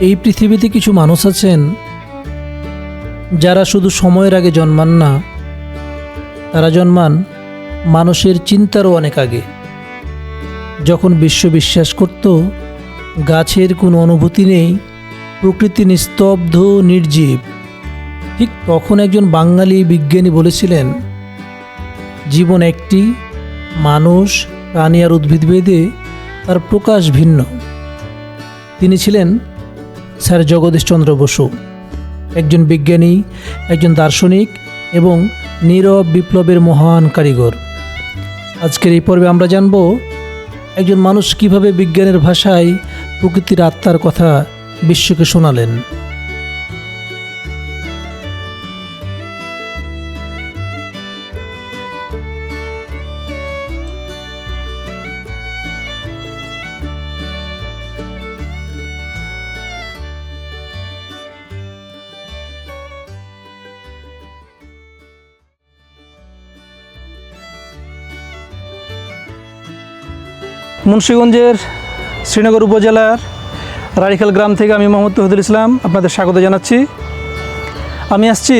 এই পৃথিবীতে কিছু মানুষ আছেন যারা শুধু সময়ের আগে জন্মান না, তারা জন্মান মানুষের চিন্তারও অনেক আগে। যখন বিশ্ব বিশ্বাস করত, গাছের কোনো অনুভূতি নেই, প্রকৃতি নিস্তব্ধ, নির্জীব। ঠিক তখন একজন বাঙালি বিজ্ঞানী বলেছিলেন, জীবন একটি, মানুষ, প্রাণী আর উদ্ভিদভেদে তার প্রকাশ ভিন্ন। তিনি ছিলেন স্যার জগদীশ চন্দ্র বসু। একজন বিজ্ঞানী, একজন দার্শনিক এবং নীরব বিপ্লবের মহান কারিগর। আজকের এই পর্বে আমরা জানব একজন মানুষ কীভাবে বিজ্ঞানের ভাষায় প্রকৃতির আত্মার কথা বিশ্বকে শোনালেন। মুন্সীগঞ্জের শ্রীনগর উপজেলার রাড়িখাল গ্রাম থেকে আমি মোহাম্মদ তহিদুল ইসলাম আপনাদের স্বাগত জানাচ্ছি। আমি আসছি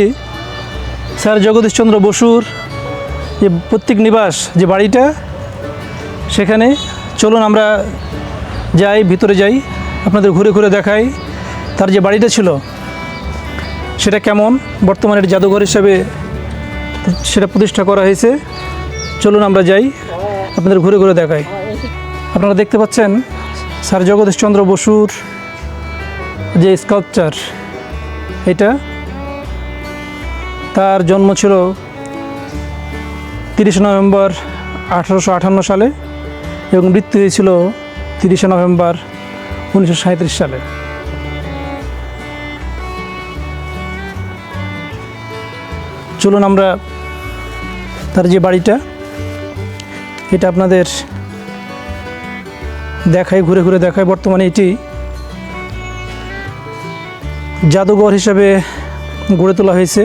স্যার জগদীশচন্দ্র বসুর যে প্রত্যেক নিবাস যে বাড়িটা, সেখানে চলুন আমরা যাই, ভিতরে যাই, আপনাদের ঘুরে ঘুরে দেখাই তার যে বাড়িটা ছিল, সেটা কেমন, বর্তমানে জাদুঘর হিসেবে সেটা প্রতিষ্ঠা করা হয়েছে। চলুন আমরা যাই, আপনাদের ঘুরে ঘুরে দেখাই। আপনারা দেখতে পাচ্ছেন স্যার জগদীশচন্দ্র বসুর যে স্কাল্পচার এটা তার জন্ম ছিল তিরিশে নভেম্বর আঠারোশো আটান্ন সালে এবং মৃত্যু হয়েছিল তিরিশে নভেম্বর উনিশশো সালে। চলুন আমরা তার যে বাড়িটা, এটা আপনাদের দেখায়, ঘুরে ঘুরে দেখায়। বর্তমানে এটি জাদুঘর হিসাবে গড়ে তোলা হয়েছে।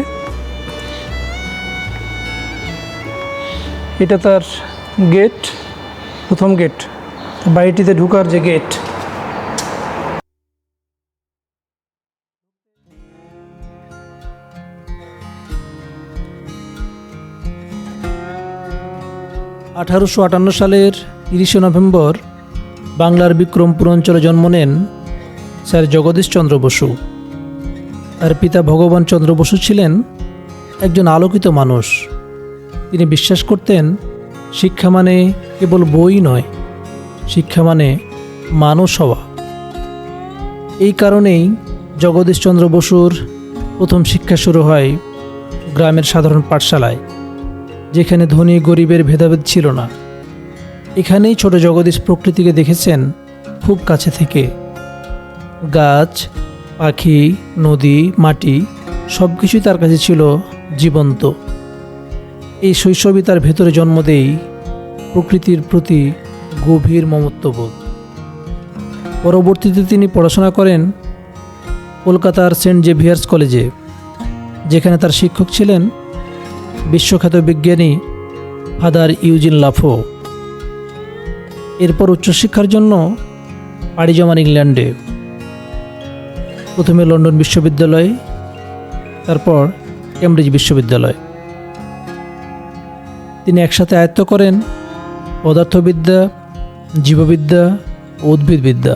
এটা তার গেট, প্রথম গেট। বাড়িটিতে ঢুকার যে গেট। আঠারোশো আটান্ন সালের তিরিশে নভেম্বর বাংলার বিক্রমপুর অঞ্চলে জন্ম নেন স্যার জগদীশ চন্দ্র বসু। তার পিতা ভগবান চন্দ্র বসু ছিলেন একজন আলোকিত মানুষ। তিনি বিশ্বাস করতেন, শিক্ষা মানে কেবল বই নয়, শিক্ষা মানে মানুষ হওয়া। এই কারণেই জগদীশচন্দ্র বসুর প্রথম শিক্ষা শুরু হয় গ্রামের সাধারণ পাঠশালায়, যেখানে ধনী গরিবের ভেদাভেদ ছিল না। এখানেই ছোট জগদীশ প্রকৃতিকে দেখেছেন খুব কাছে থেকে। গাছ, পাখি, নদী, মাটি সব কিছুই তার কাছে ছিল জীবন্ত। এই শৈশবই তার ভেতরে জন্ম দেই প্রকৃতির প্রতি গভীর মমত্ববোধ। পরবর্তীতে তিনি পড়াশোনা করেন কলকাতার সেন্ট জেভিয়ার্স কলেজে, যেখানে তার শিক্ষক ছিলেন বিশ্বখ্যাত বিজ্ঞানী ফাদার ইউজিন লাফো। এরপর উচ্চশিক্ষার জন্য পাড়ি জমান ইংল্যান্ডে। প্রথমে লন্ডন বিশ্ববিদ্যালয়, তারপর কেমব্রিজ বিশ্ববিদ্যালয়। তিনি একসাথে আয়ত্ত করেন পদার্থবিদ্যা, জীববিদ্যা উদ্ভিদবিদ্যা।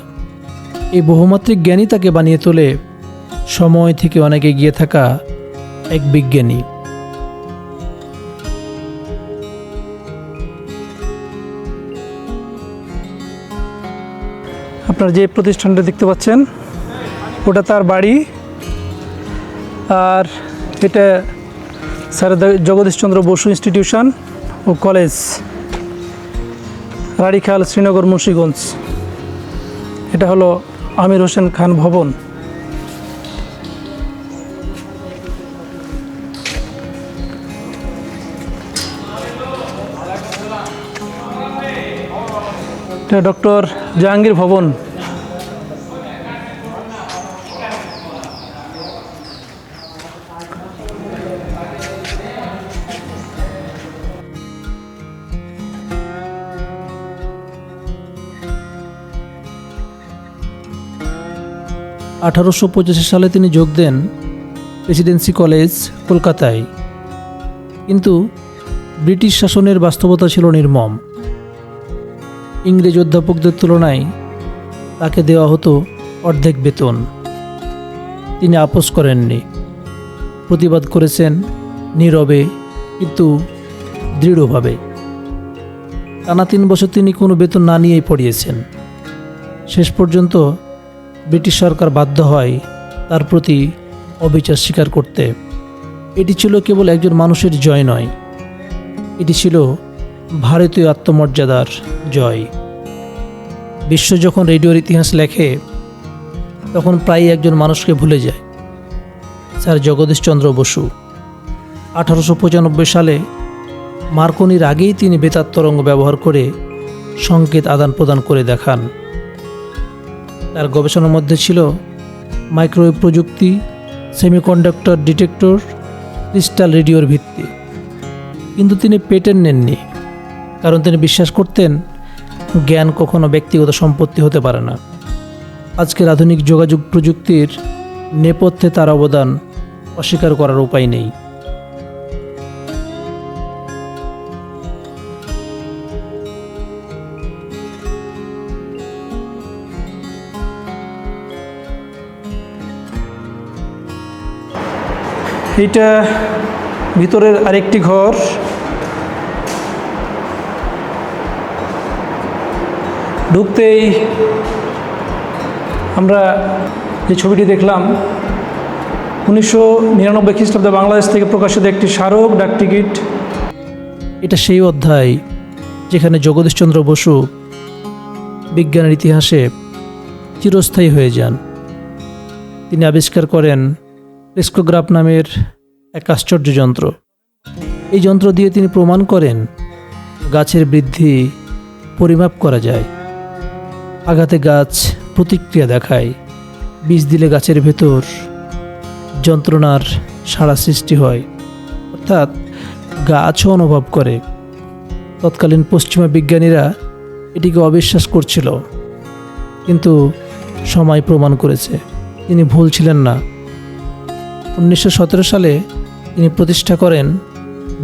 এই বহুমাত্রিক জ্ঞানই তাকে বানিয়ে তোলে সময় থেকে অনেকে এগিয়ে থাকা এক বিজ্ঞানী। আপনারা যে প্রতিষ্ঠানটা দেখতে পাচ্ছেন, ওটা তার বাড়ি। আর এটা স্যার জগদীশচন্দ্র বসু ইনস্টিটিউশন ও কলেজ, রাড়িখাল শ্রীনগর মুন্সীগঞ্জ। এটা হলো আমির হোসেন খান ভবন। ডক্টর জাহাঙ্গীর ভবন। আঠারোশো পঁচাশি সালে তিনি যোগ দেন প্রেসিডেন্সি কলেজ কলকাতায়। কিন্তু ব্রিটিশ শাসনের বাস্তবতা ছিল নির্মম। ইংরেজ অধ্যাপকদের তুলনায় তাকে দেওয়া হতো অর্ধেক বেতন। তিনি আপোষ করেননি। প্রতিবাদ করেছেন নীরবে কিন্তু দৃঢ়ভাবে। টানা তিন বছর তিনি কোনো বেতন না নিয়েই পড়িয়েছেন। শেষ পর্যন্ত ব্রিটিশ সরকার বাধ্য হয় তার প্রতি অবিচার স্বীকার করতে। এটি ছিল কেবল একজন মানুষের জয় নয়। এটি ছিল ভারতীয় আত্মমর্যাদার জয়। বিশ্ব যখন রেডিওর ইতিহাস লেখে, তখন প্রায়ই একজন মানুষকে ভুলে যায়, স্যার জগদীশচন্দ্র বসু। আঠারোশো পঁচানব্বই সালে মার্কনির আগেই তিনি বেতার তরঙ্গ ব্যবহার করে সংকেত আদান প্রদান করে দেখান। তার গবেষণার মধ্যে ছিল মাইক্রোওয়েভ প্রযুক্তি, সেমিকন্ডাক্টর ডিটেক্টর, ক্রিস্টাল রেডিওর ভিত্তি। কিন্তু তিনি পেটেন্ট নেননি। কারণ তিনি বিশ্বাস করতেন জ্ঞান কখনো ব্যক্তিগত সম্পত্তি হতে পারে না। আজকের আধুনিক যোগাযোগ প্রযুক্তির নেপথ্যে তার অবদান অস্বীকার করার উপায় নেই। এইটা ভিতরের আরেকটি ঘর। ঢুকতেই আমরা যে ছবিটি দেখলাম, উনিশশো নিরানব্বই খ্রিস্টাব্দে বাংলাদেশ থেকে প্রকাশিত একটি স্মারক, ডাক টিকিট। এটা সেই অধ্যায় যেখানে জগদীশচন্দ্র বসু বিজ্ঞানের ইতিহাসে চিরস্থায়ী হয়ে যান। তিনি আবিষ্কার করেন টেস্কোগ্রাফ নামের এক আশ্চর্য যন্ত্র। এই যন্ত্র দিয়ে তিনি প্রমাণ করেন গাছের বৃদ্ধি পরিমাপ করা যায়। আঘাতে গাছ প্রতিক্রিয়া দেখায়। বীজ দিলে গাছের ভেতর যন্ত্রণার সাড়া সৃষ্টি হয়। অর্থাৎ গাছও অনুভব করে। তৎকালীন পশ্চিমা বিজ্ঞানীরা এটিকে অবিশ্বাস করছিল, কিন্তু সময় প্রমাণ করেছে। তিনি ভুল ছিলেন না। উনিশশো সতেরো সালে তিনি প্রতিষ্ঠা করেন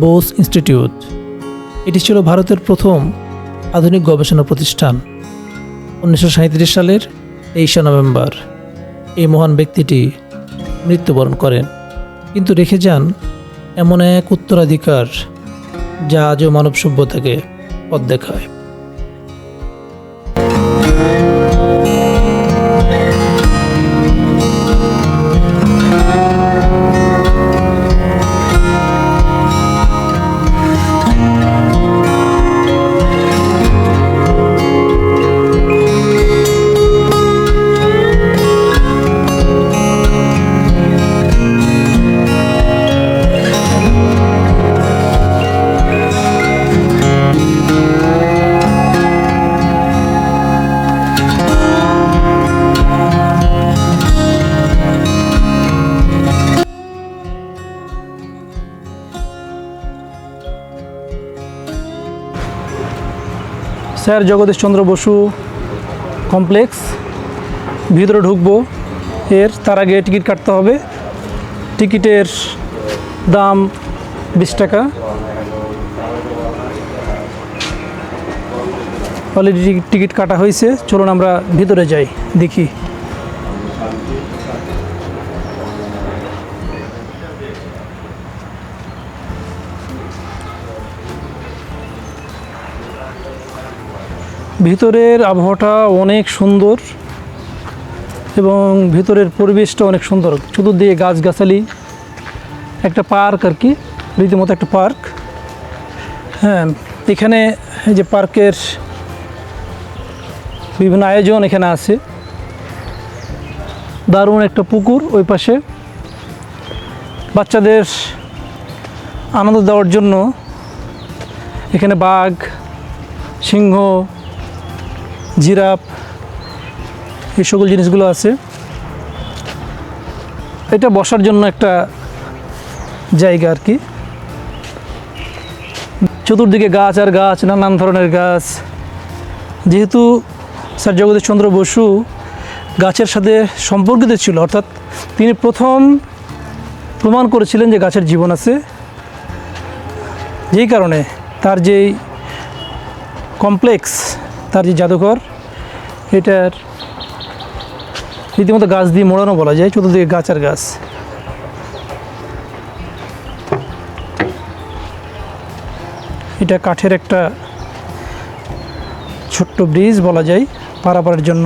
বোস ইনস্টিটিউট। এটি ছিল ভারতের প্রথম আধুনিক গবেষণা প্রতিষ্ঠান। উনিশশো সাঁইত্রিশ সালের তেইশে নভেম্বর এই মহান ব্যক্তিটি মৃত্যুবরণ করেন। কিন্তু রেখে যান এমন এক উত্তরাধিকার যা আজও মানব সভ্যতাকে পথ দেখায়। Sir Jagadish Chandra Basu complex. ভিতরে ঢুকবো। এর, তার আগে টিকিট কাটতে হবে। টিকিটের দাম বিশ টাকা। অলরেডি টিকিট কাটা হয়েছে। চলুন আমরা ভিতরে যাই, দেখি। ভিতরের আবহাওয়াটা অনেক সুন্দর এবং ভিতরের পরিবেশটা অনেক সুন্দর। চতুর্দিকে গাছগাছালি, একটা পার্ক আর কি, রীতিমতো একটা পার্ক। হ্যাঁ এখানে যে পার্কের বিভিন্ন আয়োজন এখানে আছে। দারুণ একটা পুকুর ওই পাশে। বাচ্চাদের আনন্দ দেওয়ার জন্য এখানে বাঘ, সিংহ জিরাফ, এই সকল জিনিসগুলো আছে। এটা বসার জন্য একটা জায়গা আর কি। চতুর্দিকে গাছ আর গাছ, নানান ধরনের গাছ। যেহেতু স্যার জগদীশচন্দ্র বসু গাছের সাথে সম্পর্কিত ছিল, অর্থাৎ তিনি প্রথম প্রমাণ করেছিলেন যে গাছের জীবন আছে। যেই কারণে তার যেই কমপ্লেক্স, তার যে জাদুঘর এটার রীতিমতো গাছ দিয়ে মোড়ানো বলা যায়, চতুর্দিকে গাছ আর গাছ। এটা কাঠের একটা ছোট্ট ব্রিজ বলা যায় পারাপারের জন্য।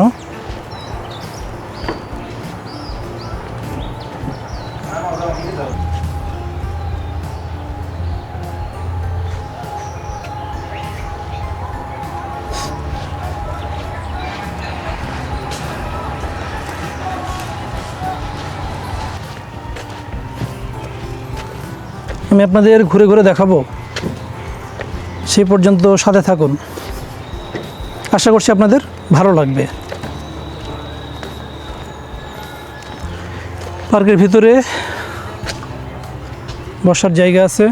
আমি আপনাদের ঘুরে ঘুরে দেখাবো। সে পর্যন্ত সাথে থাকুন। আশা করছি আপনাদের ভালো লাগবে। পার্কের ভিতরে বসার জায়গা আছে।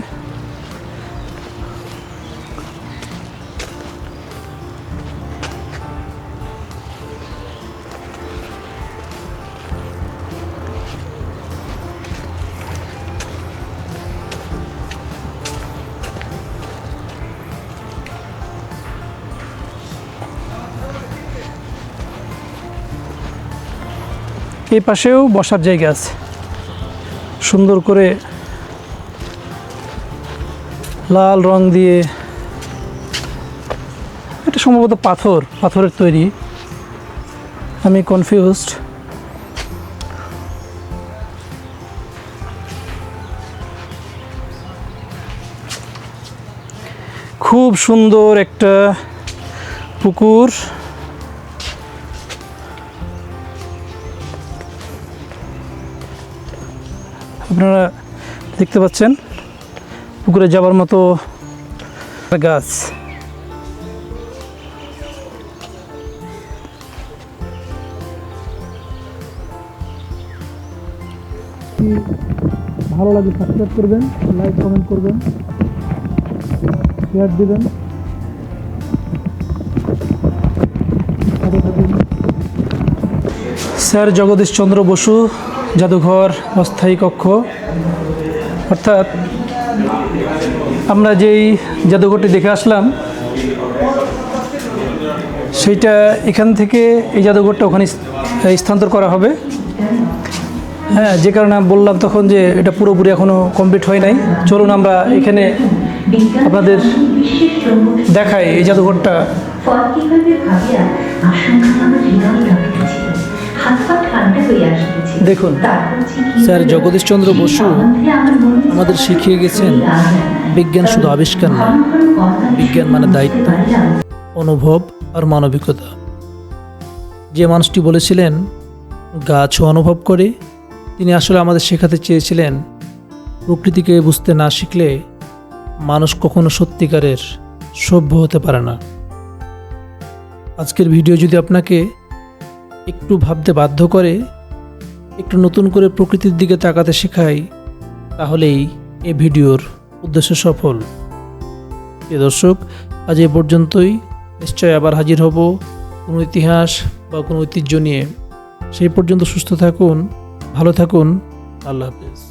এই পাশেও বসার জায়গা আছে। সুন্দর করে লাল রং দিয়ে এটা সম্ভবত পাথর, পাথরের তৈরি। আমি কনফিউজড খুব সুন্দর একটা পুকুর। আপনারা দেখতে পাচ্ছেন পুকুরে যাবার মতো গাছ। ভালো লাগে সাবস্ক্রাইব করবেন লাইক কমেন্ট করবেন শেয়ার দিবেন। স্যার জগদীশ চন্দ্র বসু জাদুঘর, অস্থায়ী কক্ষ। অর্থাৎ আমরা যেই জাদুঘরটি দেখে আসলাম, সেইটা এখান থেকে এই জাদুঘরটা ওখানে স্থানান্তর করা হবে। হ্যাঁ যে কারণে বললাম তখন যে এটা পুরোপুরি এখনও কমপ্লিট হয় নাই। চলুন আমরা এখানে আপনাদের দেখাই এই জাদুঘরটা। দেখুন, স্যার জগদীশচন্দ্র বসু আমাদের শিখিয়ে গেছেন আর নাই। বিজ্ঞান শুধু আবিষ্কার নয় বিজ্ঞান মানে দায়িত্ব। অনুভব আর মানবিকতা যে মানুষটি বলেছিলেন গাছও অনুভব করে তিনি আসলে আমাদের শেখাতে চেয়েছিলেন প্রকৃতিকে বুঝতে না শিখলে মানুষ কখনো সত্যিকারের সভ্য হতে পারে না আজকের ভিডিও যদি আপনাকে একটু ভাবতে বাধ্য করে, একটু নতুন করে প্রকৃতির দিকে তাকাতে শেখায় তাহলেই এ ভিডিওর উদ্দেশ্য সফল। এ দর্শক, আজ এ পর্যন্তই। নিশ্চয় আবার হাজির হব কোনো ইতিহাস বা কোনো ঐতিহ্য নিয়ে। সেই পর্যন্ত সুস্থ থাকুন, ভালো থাকুন। আল্লাহ হাফেজ।